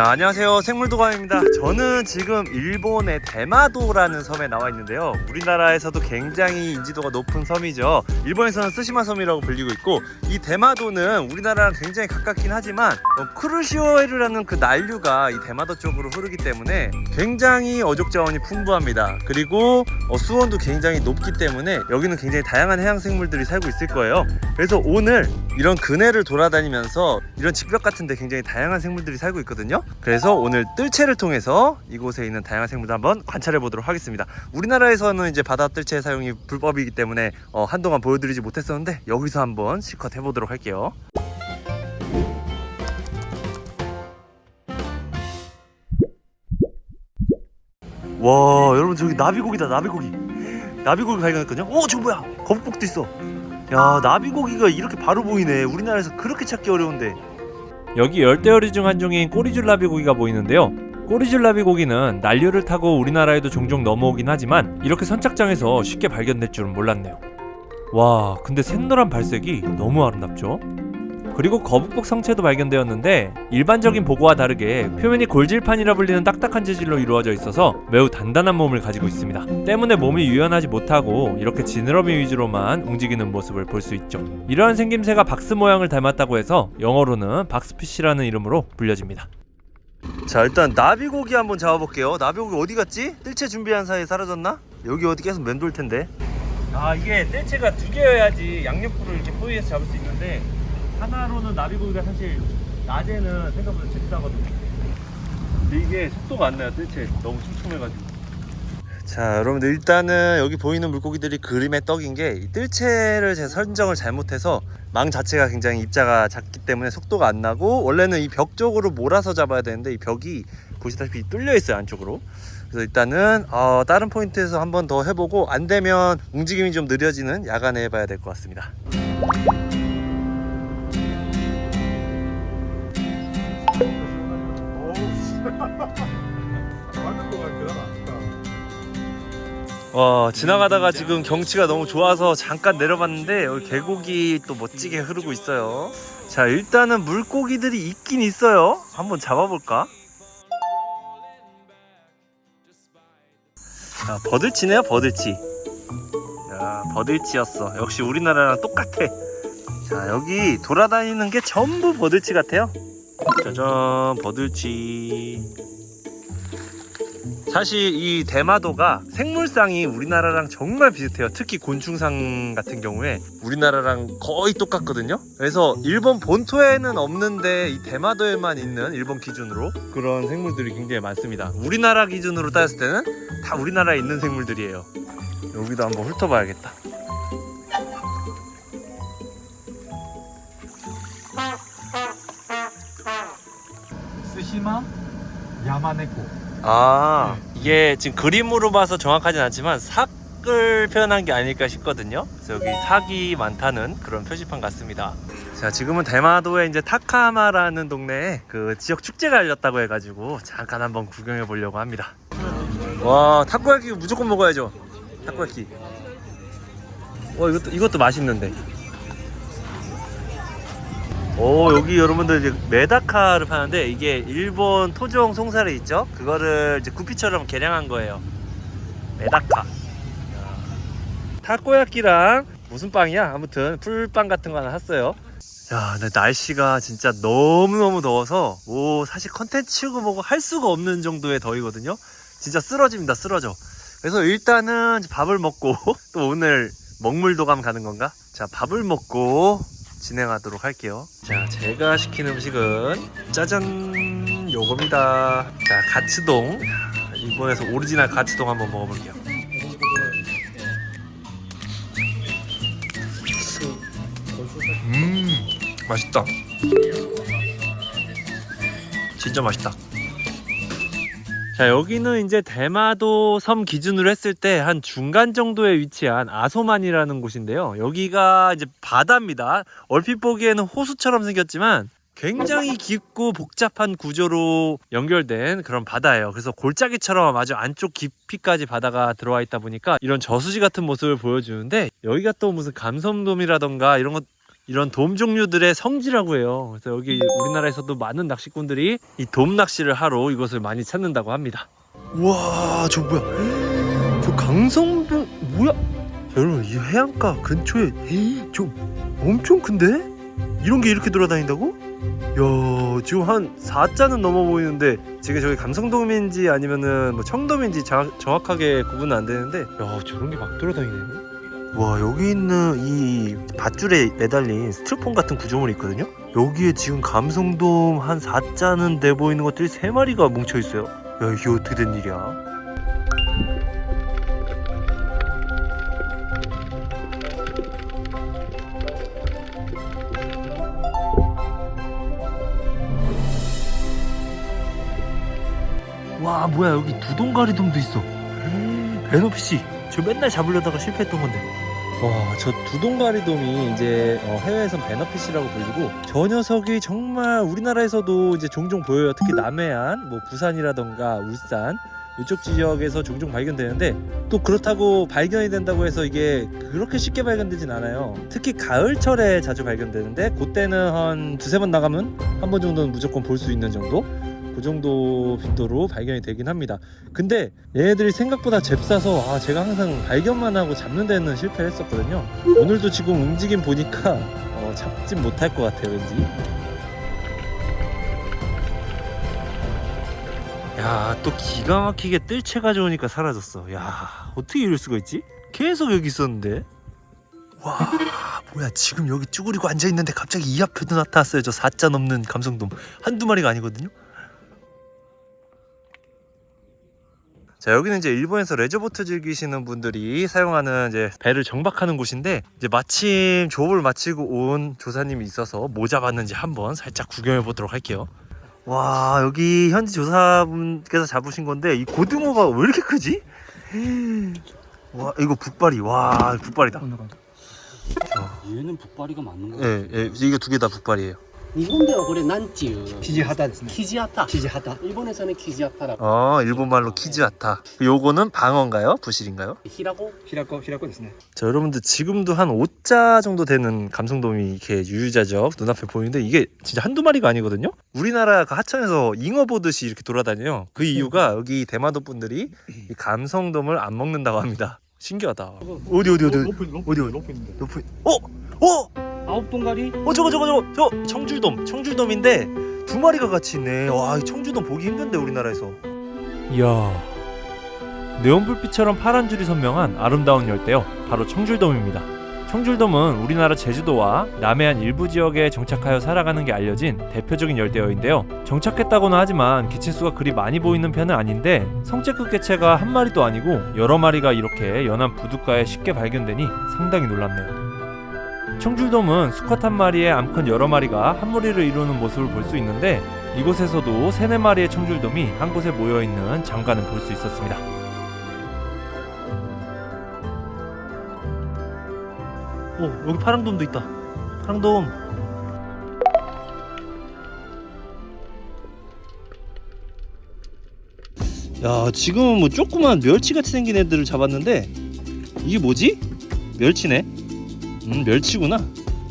자 안녕하세요. 생물도감입니다. 저는 지금 일본의 대마도라는 섬에 나와 있는데요. 우리나라에서도 굉장히 인지도가 높은 섬이죠. 일본에서는 쓰시마 섬이라고 불리고 있고 이 대마도는 우리나라랑 굉장히 가깝긴 하지만 어, 크루시오에르라는 그 난류가 이 대마도 쪽으로 흐르기 때문에 굉장히 어족 자원이 풍부합니다. 그리고 어, 수온도 굉장히 높기 때문에 여기는 굉장히 다양한 해양 생물들이 살고 있을 거예요. 그래서 오늘 이런 그네를 돌아다니면서 이런 직벽 같은데 굉장히 다양한 생물들이 살고 있거든요. 그래서 오늘 뜰채를 통해서 이곳에 있는 다양한 생물들 한번 관찰해 보도록 하겠습니다. 우리나라에서는 이제 바다 뜰채 사용이 불법이기 때문에 어, 한동안 보여드리지 못했었는데 여기서 한번 실컷 해보도록 할게요. 와 여러분 저기 나비고기다 나비고기. 나비고기 발견했거든요? 오 저거 뭐야? 거북복도 있어. 야 나비고기가 이렇게 바로 보이네. 우리나라에서 그렇게 찾기 어려운데 여기 열대어리 중 한 종인 꼬리줄 나비고기가 보이는데요. 꼬리줄 나비고기는 난류를 타고 우리나라에도 종종 넘어오긴 하지만 이렇게 선착장에서 쉽게 발견될 줄은 몰랐네요. 와, 근데 샛노란 발색이 너무 아름답죠? 그리고 거북복 성체도 발견되었는데 일반적인 보고와 다르게 표면이 골질판이라 불리는 딱딱한 재질로 이루어져 있어서 매우 단단한 몸을 가지고 있습니다. 때문에 몸이 유연하지 못하고 이렇게 지느러미 위주로만 움직이는 모습을 볼 수 있죠. 이러한 생김새가 박스 모양을 닮았다고 해서 영어로는 박스피쉬라는 이름으로 불려집니다. 자 일단 나비고기 한번 잡아볼게요 나비고기 어디 갔지? 뜰채 준비한 사이에 사라졌나? 여기 어디 계속 맴돌 텐데 아 이게 뜰채가 두 개여야지 양옆으로 이렇게 포위해서 잡을 수 있는데 하나로는 나비고기가 사실 낮에는 생각보다 잽싸거든요. 근데 이게 속도가 안 나요. 뜰채 너무 촘촘해가지고. 자 여러분들 일단은 여기 보이는 물고기들이 그림의 떡인 게이 뜰채를 제가 설정을 잘못해서 망 자체가 굉장히 입자가 작기 때문에 속도가 안 나고 원래는 이 벽 쪽으로 몰아서 잡아야 되는데 이 벽이 보시다시피 뚫려 있어요 안쪽으로. 그래서 일단은 어, 다른 포인트에서 한번 더 해보고 안 되면 움직임이 좀 느려지는 야간에 해봐야 될 것 같습니다 와 지나가다가 지금 경치가 너무 좋아서 잠깐 내려봤는데 여기 계곡이 또 멋지게 흐르고 있어요. 자 일단은 물고기들이 있긴 있어요. 한번 잡아볼까? 자 버들치네요 버들치. 야 버들치였어. 역시 우리나라랑 똑같아. 자 여기 돌아다니는 게 전부 버들치 같아요. 짜잔 버들치 사실 이 대마도가 생물상이 우리나라랑 정말 비슷해요. 특히 곤충상 같은 경우에 우리나라랑 거의 똑같거든요. 그래서 일본 본토에는 없는데 이 대마도에만 있는 일본 기준으로 그런 생물들이 굉장히 많습니다. 우리나라 기준으로 따졌을 때는 다 우리나라에 있는 생물들이에요. 여기도 한번 훑어봐야겠다. 스시마 야마네코 아 이게 지금 그림으로 봐서 정확하진 않지만 삭을 표현한 게 아닐까 싶거든요. 그래서 여기 삭이 많다는 그런 표지판 같습니다. 자 지금은 대마도에 이제 타카마라는 동네에 그 지역 축제가 열렸다고 해가지고 잠깐 한번 구경해 보려고 합니다. 와 타코야키 무조건 먹어야죠. 타코야키 와 이것도 이것도 맛있는데 오 여기 여러분들 이제 메다카를 파는데 이게 일본 토종 송사리 있죠? 그거를 이제 구피처럼 개량한 거예요. 메다카. 타코야끼랑 무슨 빵이야? 아무튼 풀빵 같은 거 하나 샀어요. 야, 근데 날씨가 진짜 너무너무 더워서 뭐 사실 컨텐츠 치우고 뭐고 할 수가 없는 정도의 더위거든요. 진짜 쓰러집니다, 쓰러져. 그래서 일단은 밥을 먹고 또 오늘 먹물도감 가는 건가? 자, 밥을 먹고 진행하도록 할게요. 자, 제가 시킨 음식은 짜잔 요겁니다. 자, 가츠동. 자, 일본에서 오리지널 가츠동 한번 먹어볼게요. 음, 맛있다. 진짜 맛있다. 자 여기는 이제 대마도 섬 기준으로 했을 때 한 중간 정도에 위치한 아소만이라는 곳인데요 여기가 이제 바다입니다 얼핏 보기에는 호수처럼 생겼지만 굉장히 깊고 복잡한 구조로 연결된 그런 바다예요. 그래서 골짜기처럼 아주 안쪽 깊이까지 바다가 들어와 있다 보니까 이런 저수지 같은 모습을 보여주는데 여기가 또 무슨 감섬돔이라던가 이런 것 이런 돔 종류들의 성지라고 해요. 그래서 여기 우리나라에서도 많은 낚시꾼들이 이 돔 낚시를 하러 이것을 많이 찾는다고 합니다. 우와, 저 뭐야? 저 강성돔 뭐야? 여러분 이 해안가 근처에 저 엄청 큰데? 이런 게 이렇게 돌아다닌다고? 야 지금 한 4자는 넘어 보이는데 지금 저기 감성돔인지 아니면은 뭐 청돔인지 자- 정확하게 구분은 안 되는데 야 저런 게 막 돌아다니네 와 여기 있는 이 밧줄에 매달린 스티로폼 같은 구조물이 있거든요? 여기에 지금 감성돔 한 4자는 돼 보이는 것들이 3마리가 뭉쳐 있어요. 야 이게 어떻게 된 일이야? 와 뭐야 여기 두동가리돔도 있어. 베너피시 저 맨날 잡으려다가 실패했던 건데. 와 저 두동가리돔이 이제 어, 해외에선 베너피시라고 불리고 저 녀석이 정말 우리나라에서도 이제 종종 보여요. 특히 남해안 뭐 부산이라던가 울산 이쪽 지역에서 종종 발견되는데 또 그렇다고 발견이 된다고 해서 이게 그렇게 쉽게 발견되진 않아요. 특히 가을철에 자주 발견되는데 그때는 한 두세 번 나가면 한 번 정도는 무조건 볼 수 있는 정도 그 정도 빈도로 발견이 되긴 합니다. 근데 얘네들이 생각보다 잽싸서 아 제가 항상 발견만 하고 잡는 데는 실패를 했었거든요. 오늘도 지금 움직임 보니까 어, 잡진 못할 것 같아요 왠지. 야 또 기가 막히게 뜰채 가져오니까 사라졌어. 야 어떻게 이럴 수가 있지? 계속 여기 있었는데. 와 뭐야 지금 여기 쭈그리고 앉아 있는데 갑자기 이 앞에도 나타났어요. 저 4자 넘는 감성돔 한두 마리가 아니거든요. 자 여기는 이제 일본에서 레저보트 즐기시는 분들이 사용하는 이제 배를 정박하는 곳인데 이제 마침 조업을 마치고 온 조사님이 있어서 뭐 잡았는지 한번 살짝 구경해 보도록 할게요. 와 여기 현지 조사분께서 잡으신 건데 이 고등어가 왜 이렇게 크지? 와 이거 북발이 와 북발이다. 얘는 북발이가 맞는 거야. 예, 예 이거 두개 다 북발이에요. 일본대가 그래 난지요. 피지하다 ですね 키지아타. 피지하다 일본에서는 키지아타라고. 어 일본말로 키즈아타. 요거는 방어인가요? 부실인가요? 히라고? 平子平子ですね 자 여러분들 지금도 한 5자 정도 되는 감성돔이 이렇게 유유자적 눈앞에 보이는데 이게 진짜 한두 마리가 아니거든요 우리나라 그 하천에서 잉어 보듯이 이렇게 돌아다녀요 그 이유가 여기 대마도 분들이 이 감성돔을 안 먹는다고 합니다 신기하다 어디 어디 어디 로프 로프 어디, 어디? 로프 있는데 높은 어? 어? 아홉 동가리? 어 저거 저거 저거. 저 청줄돔. 청줄돔인데 두 마리가 같이 있네. 와이 청줄돔 보기 힘든데 우리나라에서. 이야. 네온불빛처럼 파란 줄이 선명한 아름다운 열대요. 바로 청줄돔입니다. 청줄돔은 우리나라 제주도와 남해안 일부 지역에 정착하여 살아가는 게 알려진 대표적인 열대어인데요. 정착했다고는 하지만 개체수가 그리 많이 보이는 편은 아닌데 성체급 개체가 한 마리도 아니고 여러 마리가 이렇게 연안 부둣가에 쉽게 발견되니 상당히 놀랍네요 청줄돔은 수컷 한 마리에 암컷 여러 마리가 한 무리를 이루는 모습을 볼 수 있는데 이곳에서도 세네 마리의 청줄돔이 한 곳에 모여 있는 장관을 볼 수 있었습니다. 어 여기 파랑돔도 있다 파랑돔 야 지금은 뭐 조그만 멸치 같이 생긴 애들을 잡았는데 이게 뭐지? 멸치네 음 멸치구나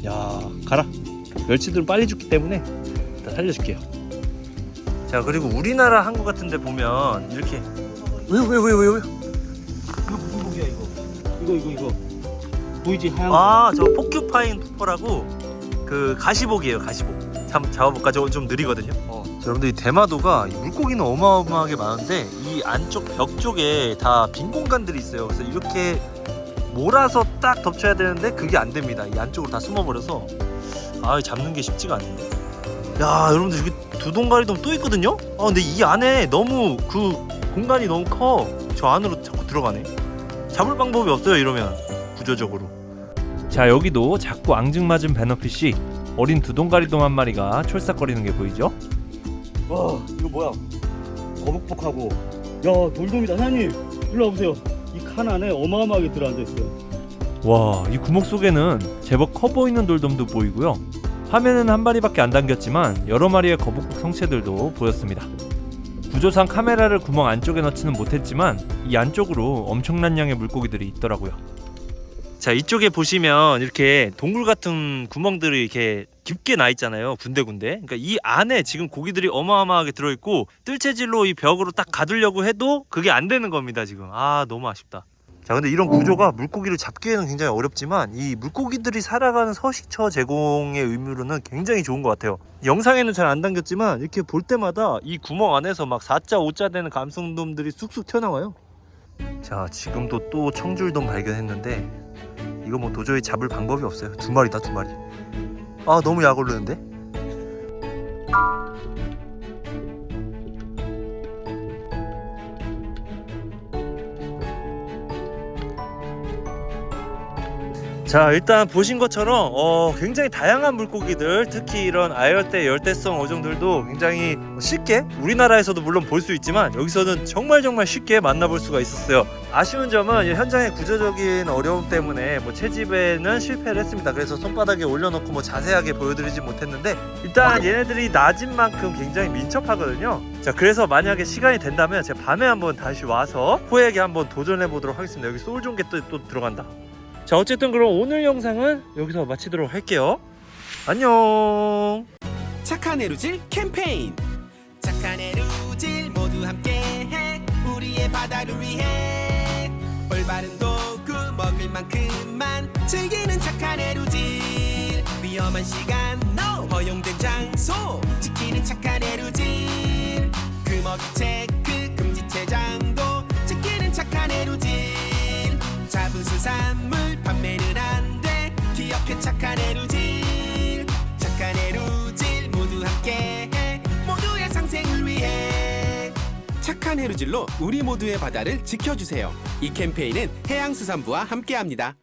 야 가라 멸치들은 빨리 죽기 때문에 일단 살려줄게요 자 그리고 우리나라 한국 같은 데 보면 이렇게 왜요 왜요 왜요 왜요 이거 무슨 고기야 이거? 이거 이거 이거. 보이지 하얀 아, 저 포큐파인 푸퍼라고 그 가시복이에요, 가시복. 참 잡아볼까? 저거 좀 느리거든요. 어. 자, 여러분들 이 대마도가 이 물고기는 어마어마하게 많은데 이 안쪽 벽 쪽에 다 빈 공간들이 있어요. 그래서 이렇게 몰아서 딱 덮쳐야 되는데 그게 안 됩니다. 이 안쪽으로 다 숨어버려서 아, 잡는 게 쉽지가 않은데. 야, 여러분들 여기 두 동가리돔 또 있거든요. 아, 근데 이 안에 너무 그 공간이 너무 커. 저 안으로 자꾸 들어가네. 잡을 방법이 없어요, 이러면 구조적으로. 자 여기도 작고 앙증맞은 배너핏이 어린 두 동가리돔 한 마리가 촐싹거리는 게 보이죠? 와 이거 뭐야? 거북복하고. 야 돌돔이다 사장님. 일로 와보세요. 이 칸 안에 어마어마하게 들어앉아 있어요. 와 이 구멍 속에는 제법 커 보이는 돌돔도 보이고요. 화면은 한 마리밖에 안 담겼지만 여러 마리의 거북복 성체들도 보였습니다. 구조상 카메라를 구멍 안쪽에 넣지는 못했지만 이 안쪽으로 엄청난 양의 물고기들이 있더라고요. 자 이쪽에 보시면 이렇게 동굴 같은 구멍들이 이렇게 깊게 나 있잖아요 군데군데. 그러니까 이 안에 지금 고기들이 어마어마하게 들어 있고 뜰채질로 이 벽으로 딱 가두려고 해도 그게 안 되는 겁니다 지금. 아 너무 아쉽다. 자 근데 이런 구조가 물고기를 잡기에는 굉장히 어렵지만 이 물고기들이 살아가는 서식처 제공의 의미로는 굉장히 좋은 것 같아요. 영상에는 잘 안 담겼지만 이렇게 볼 때마다 이 구멍 안에서 막 4자 5자 되는 감성돔들이 쑥쑥 튀어나와요. 자 지금도 또 청줄돔 발견했는데 이거 뭐 도저히 잡을 방법이 없어요. 두 마리다 두 마리. 아 너무 약 오르는데? 자 일단 보신 것처럼 어, 굉장히 다양한 물고기들 특히 이런 아열대 열대성 어종들도 굉장히 쉽게 우리나라에서도 물론 볼 수 있지만 여기서는 정말 정말 쉽게 만나볼 수가 있었어요. 아쉬운 점은 이 현장의 구조적인 어려움 때문에 뭐 채집에는 실패를 했습니다. 그래서 손바닥에 올려놓고 뭐 자세하게 보여드리지 못했는데 일단 얘네들이 낮은 만큼 굉장히 민첩하거든요. 자 그래서 만약에 시간이 된다면 제가 밤에 한번 다시 와서 호에게 한번 도전해 보도록 하겠습니다. 여기 소울종개 또, 또 들어간다 자 어쨌든 그럼 오늘 영상은 여기서 마치도록 할게요. 안녕. 착한 에루질 캠페인. 착한 에루질 모두 함께해. 우리의 바다를 위해. 올바른 도구 먹을 만큼만 즐기는 착한 에루질. 위험한 시간 no. 허용된 장소. 지키는 착한 에루질. 금어기 착한 해루질로 우리 모두의 바다를 지켜주세요. 이 캠페인은 해양수산부와 함께합니다